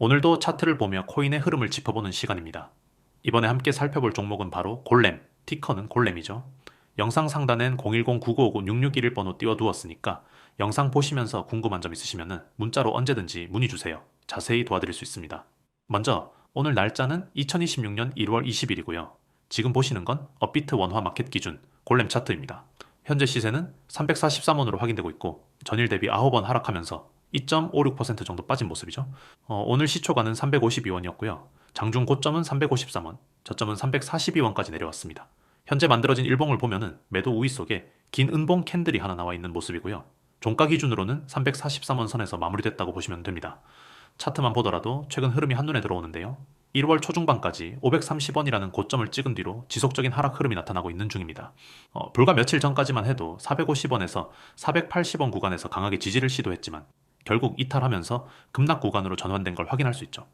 오늘도 차트를 보며 코인의 흐름을 짚어보는 시간입니다. 이번에 함께 살펴볼 종목은 바로 골렘, 티커는 골렘이죠. 영상 상단엔 010-9959-6611 번호 띄워두었으니까 영상 보시면서 궁금한 점 있으시면 문자로 언제든지 문의 주세요. 자세히 도와드릴 수 있습니다. 먼저 오늘 날짜는 2026년 1월 20일이고요. 지금 보시는 건 업비트 원화 마켓 기준 골렘 차트입니다. 현재 시세는 343원으로 확인되고 있고 전일 대비 9번 하락하면서 2.56% 정도 빠진 모습이죠. 어, 오늘 시초가는 352원이었고요. 장중 고점은 353원, 저점은 342원까지 내려왔습니다. 현재 만들어진 일봉을 보면은 매도 우위 속에 긴 은봉 캔들이 하나 나와 있는 모습이고요. 종가 기준으로는 343원 선에서 마무리됐다고 보시면 됩니다. 차트만 보더라도 최근 흐름이 한눈에 들어오는데요. 1월 초중반까지 530원이라는 고점을 찍은 뒤로 지속적인 하락 흐름이 나타나고 있는 중입니다. 어, 불과 며칠 전까지만 해도 450원에서 480원 구간에서 강하게 지지를 시도했지만 결국 이탈하면서 급락 구간으로 전환된 걸 확인할 수 있죠.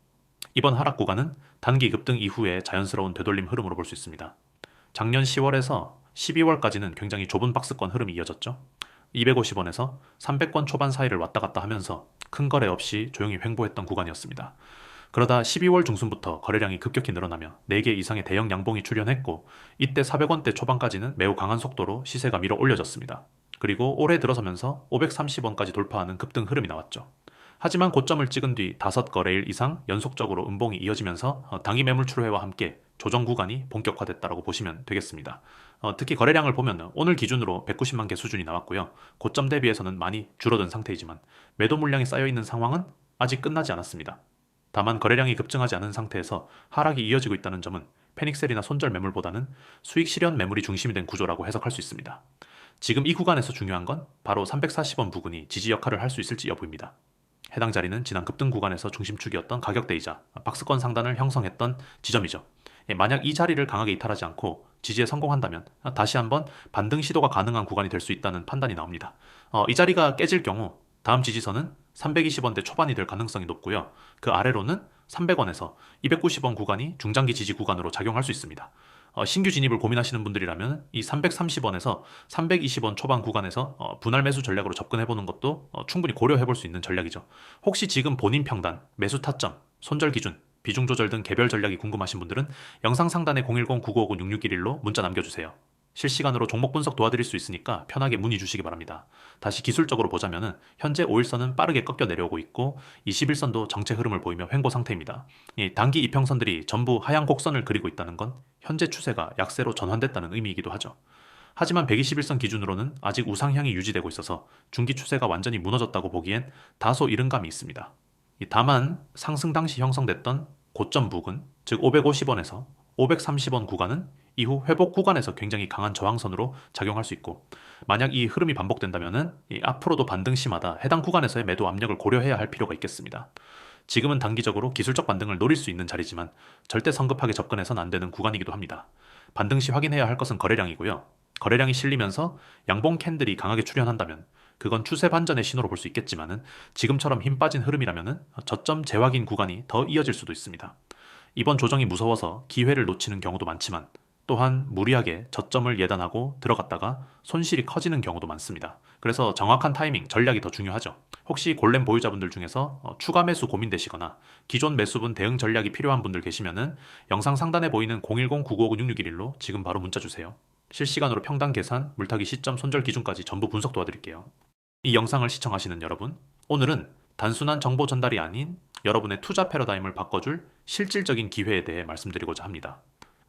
이번 하락 구간은 단기 급등 이후에 자연스러운 되돌림 흐름으로 볼 수 있습니다. 작년 10월에서 12월까지는 굉장히 좁은 박스권 흐름이 이어졌죠. 250원에서 300원 초반 사이를 왔다 갔다 하면서 큰 거래 없이 조용히 횡보했던 구간이었습니다. 그러다 12월 중순부터 거래량이 급격히 늘어나며 4개 이상의 대형 양봉이 출현했고 이때 400원대 초반까지는 매우 강한 속도로 시세가 밀어 올려졌습니다. 그리고 올해 들어서면서 530원까지 돌파하는 급등 흐름이 나왔죠. 하지만 고점을 찍은 뒤 5거래일 이상 연속적으로 음봉이 이어지면서 어, 당일 매물 출회와 함께 조정 구간이 본격화됐다고 보시면 되겠습니다. 어, 특히 거래량을 보면 오늘 기준으로 190만 개 수준이 나왔고요. 고점 대비해서는 많이 줄어든 상태이지만 매도 물량이 쌓여 있는 상황은 아직 끝나지 않았습니다. 다만 거래량이 급증하지 않은 상태에서 하락이 이어지고 있다는 점은 패닉셀이나 손절 매물보다는 수익 실현 매물이 중심이 된 구조라고 해석할 수 있습니다. 지금 이 구간에서 중요한 건 바로 340원 부근이 지지 역할을 할 수 있을지 여부입니다. 해당 자리는 지난 급등 구간에서 중심축이었던 가격대이자 박스권 상단을 형성했던 지점이죠. 예, 만약 이 자리를 강하게 이탈하지 않고 지지에 성공한다면 다시 한번 반등 시도가 가능한 구간이 될 수 있다는 판단이 나옵니다. 어, 이 자리가 깨질 경우 다음 지지선은 320원대 초반이 될 가능성이 높고요. 그 아래로는 300원에서 290원 구간이 중장기 지지 구간으로 작용할 수 있습니다. 어, 신규 진입을 고민하시는 분들이라면 이 330원에서 320원 초반 구간에서 어, 분할 매수 전략으로 접근해 보는 것도 어, 충분히 고려해 볼 수 있는 전략이죠. 혹시 지금 본인 평단, 매수 타점, 손절 기준, 비중 조절 등 개별 전략이 궁금하신 분들은 영상 상단에 010-9959-6611로 문자 남겨주세요. 실시간으로 종목 분석 도와드릴 수 있으니까 편하게 문의 주시기 바랍니다. 다시 기술적으로 보자면은 현재 5일선은 빠르게 꺾여 내려오고 있고 21선도 정체 흐름을 보이며 횡보 상태입니다. 단기 이평선들이 전부 하향 곡선을 그리고 있다는 건 현재 추세가 약세로 전환됐다는 의미이기도 하죠. 하지만 121선 기준으로는 아직 우상향이 유지되고 있어서 중기 추세가 완전히 무너졌다고 보기엔 다소 이른 감이 있습니다. 다만 상승 당시 형성됐던 고점 부근, 즉 550원에서 530원 구간은 이후 회복 구간에서 굉장히 강한 저항선으로 작용할 수 있고 만약 이 흐름이 반복된다면 앞으로도 반등 시마다 해당 구간에서의 매도 압력을 고려해야 할 필요가 있겠습니다. 지금은 단기적으로 기술적 반등을 노릴 수 있는 자리지만 절대 성급하게 접근해서는 안 되는 구간이기도 합니다. 반등 시 확인해야 할 것은 거래량이고요. 거래량이 실리면서 양봉 캔들이 강하게 출현한다면 그건 추세 반전의 신호로 볼 수 있겠지만은 지금처럼 힘 빠진 흐름이라면은 저점 재확인 구간이 더 이어질 수도 있습니다. 이번 조정이 무서워서 기회를 놓치는 경우도 많지만 또한 무리하게 저점을 예단하고 들어갔다가 손실이 커지는 경우도 많습니다. 그래서 정확한 타이밍, 전략이 더 중요하죠. 혹시 골렘 보유자분들 중에서 어, 추가 매수 고민되시거나 기존 매수분 대응 전략이 필요한 분들 계시면은 영상 상단에 보이는 010-9959-6611로 지금 바로 문자 주세요. 실시간으로 평당 계산, 물타기 시점, 손절 기준까지 전부 분석 도와드릴게요. 이 영상을 시청하시는 여러분, 오늘은 단순한 정보 전달이 아닌 여러분의 투자 패러다임을 바꿔줄 실질적인 기회에 대해 말씀드리고자 합니다.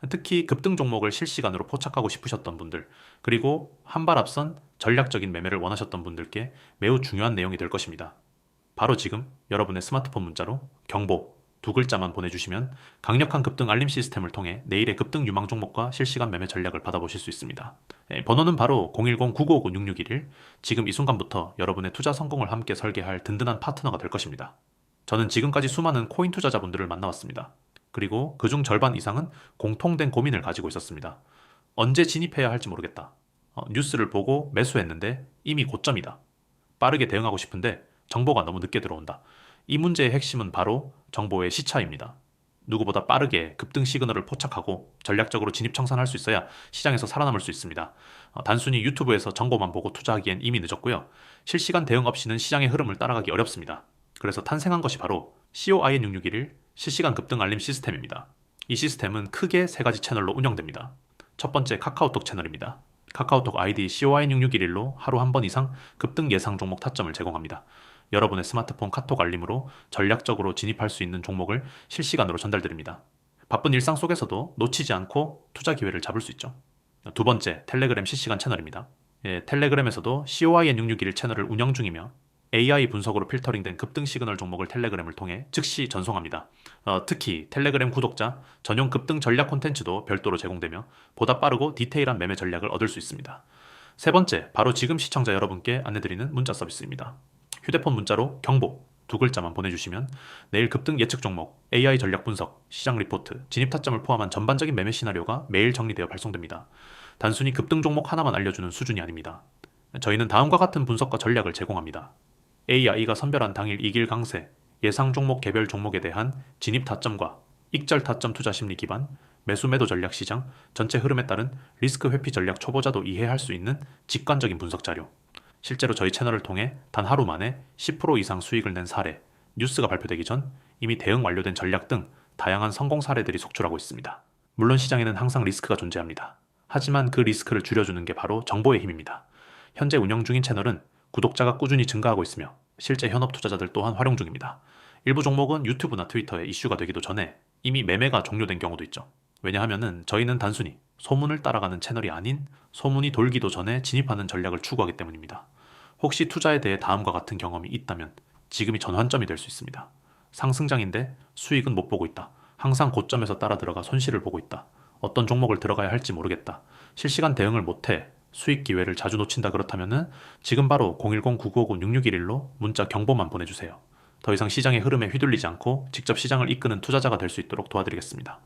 특히 급등 종목을 실시간으로 포착하고 싶으셨던 분들, 그리고 한 발 앞선 전략적인 매매를 원하셨던 분들께 매우 중요한 내용이 될 것입니다. 바로 지금 여러분의 스마트폰 문자로 경보 두 글자만 보내주시면 강력한 급등 알림 시스템을 통해 내일의 급등 유망 종목과 실시간 매매 전략을 받아보실 수 있습니다. 예, 번호는 바로 010-9959-6611 지금 이 순간부터 여러분의 투자 성공을 함께 설계할 든든한 파트너가 될 것입니다. 저는 지금까지 수많은 코인 투자자분들을 만나왔습니다. 그리고 그중 절반 이상은 공통된 고민을 가지고 있었습니다. 언제 진입해야 할지 모르겠다. 어, 뉴스를 보고 매수했는데 이미 고점이다. 빠르게 대응하고 싶은데 정보가 너무 늦게 들어온다. 이 문제의 핵심은 바로 정보의 시차입니다. 누구보다 빠르게 급등 시그널을 포착하고 전략적으로 진입 청산할 수 있어야 시장에서 살아남을 수 있습니다. 어, 단순히 유튜브에서 정보만 보고 투자하기엔 이미 늦었고요. 실시간 대응 없이는 시장의 흐름을 따라가기 어렵습니다. 그래서 탄생한 것이 바로 COIN661 실시간 급등 알림 시스템입니다. 이 시스템은 크게 세 가지 채널로 운영됩니다. 첫 번째 카카오톡 채널입니다. 카카오톡 아이디 COIN661로 하루 한 번 이상 급등 예상 종목 타점을 제공합니다. 여러분의 스마트폰 카톡 알림으로 전략적으로 진입할 수 있는 종목을 실시간으로 전달드립니다. 바쁜 일상 속에서도 놓치지 않고 투자 기회를 잡을 수 있죠. 두 번째, 텔레그램 실시간 채널입니다. 예, 텔레그램에서도 COIN661 채널을 운영 중이며 AI 분석으로 필터링된 급등 시그널 종목을 텔레그램을 통해 즉시 전송합니다. 어, 특히 텔레그램 구독자 전용 급등 전략 콘텐츠도 별도로 제공되며 보다 빠르고 디테일한 매매 전략을 얻을 수 있습니다. 세 번째, 바로 지금 시청자 여러분께 안내드리는 문자 서비스입니다. 휴대폰 문자로 경보 두 글자만 보내주시면 내일 급등 예측 종목, AI 전략 분석, 시장 리포트, 진입 타점을 포함한 전반적인 매매 시나리오가 매일 정리되어 발송됩니다. 단순히 급등 종목 하나만 알려주는 수준이 아닙니다. 저희는 다음과 같은 분석과 전략을 제공합니다. AI가 선별한 당일 이길 강세, 예상 종목 개별 종목에 대한 진입 타점과 익절 타점 투자 심리 기반, 매수 매도 전략 시장, 전체 흐름에 따른 리스크 회피 전략 초보자도 이해할 수 있는 직관적인 분석 자료. 실제로 저희 채널을 통해 단 하루 만에 10% 이상 수익을 낸 사례, 뉴스가 발표되기 전 이미 대응 완료된 전략 등 다양한 성공 사례들이 속출하고 있습니다. 물론 시장에는 항상 리스크가 존재합니다. 하지만 그 리스크를 줄여주는 게 바로 정보의 힘입니다. 현재 운영 중인 채널은 구독자가 꾸준히 증가하고 있으며 실제 현업 투자자들 또한 활용 중입니다. 일부 종목은 유튜브나 트위터에 이슈가 되기도 전에 이미 매매가 종료된 경우도 있죠. 왜냐하면은 저희는 단순히 소문을 따라가는 채널이 아닌 소문이 돌기도 전에 진입하는 전략을 추구하기 때문입니다. 혹시 투자에 대해 다음과 같은 경험이 있다면 지금이 전환점이 될 수 있습니다. 상승장인데 수익은 못 보고 있다. 항상 고점에서 따라 들어가 손실을 보고 있다. 어떤 종목을 들어가야 할지 모르겠다. 실시간 대응을 못해 수익 기회를 자주 놓친다 그렇다면은 지금 바로 010-9959-6611로 문자 경보만 보내주세요. 더 이상 시장의 흐름에 휘둘리지 않고 직접 시장을 이끄는 투자자가 될 수 있도록 도와드리겠습니다.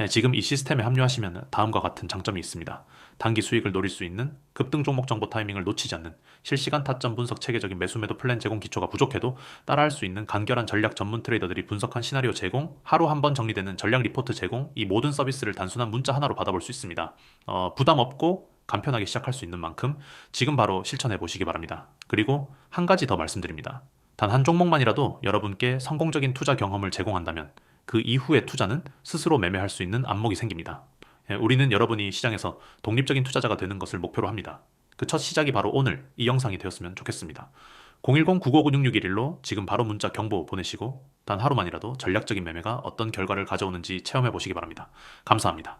예, 지금 이 시스템에 합류하시면 다음과 같은 장점이 있습니다. 단기 수익을 노릴 수 있는 급등 종목 정보 타이밍을 놓치지 않는 실시간 타점 분석 체계적인 매수 매도 플랜 제공 기초가 부족해도 따라할 수 있는 간결한 전략 전문 트레이더들이 분석한 시나리오 제공, 하루 한 번 정리되는 전략 리포트 제공, 이 모든 서비스를 단순한 문자 하나로 받아볼 수 있습니다. 어, 부담 없고 간편하게 시작할 수 있는 만큼 지금 바로 실천해 보시기 바랍니다. 그리고 한 가지 더 말씀드립니다. 단 한 종목만이라도 여러분께 성공적인 투자 경험을 제공한다면 그 이후의 투자는 스스로 매매할 수 있는 안목이 생깁니다. 예, 우리는 여러분이 시장에서 독립적인 투자자가 되는 것을 목표로 합니다. 그 첫 시작이 바로 오늘 이 영상이 되었으면 좋겠습니다. 010-9956-6611로 지금 바로 문자 경보 보내시고 단 하루만이라도 전략적인 매매가 어떤 결과를 가져오는지 체험해 보시기 바랍니다. 감사합니다.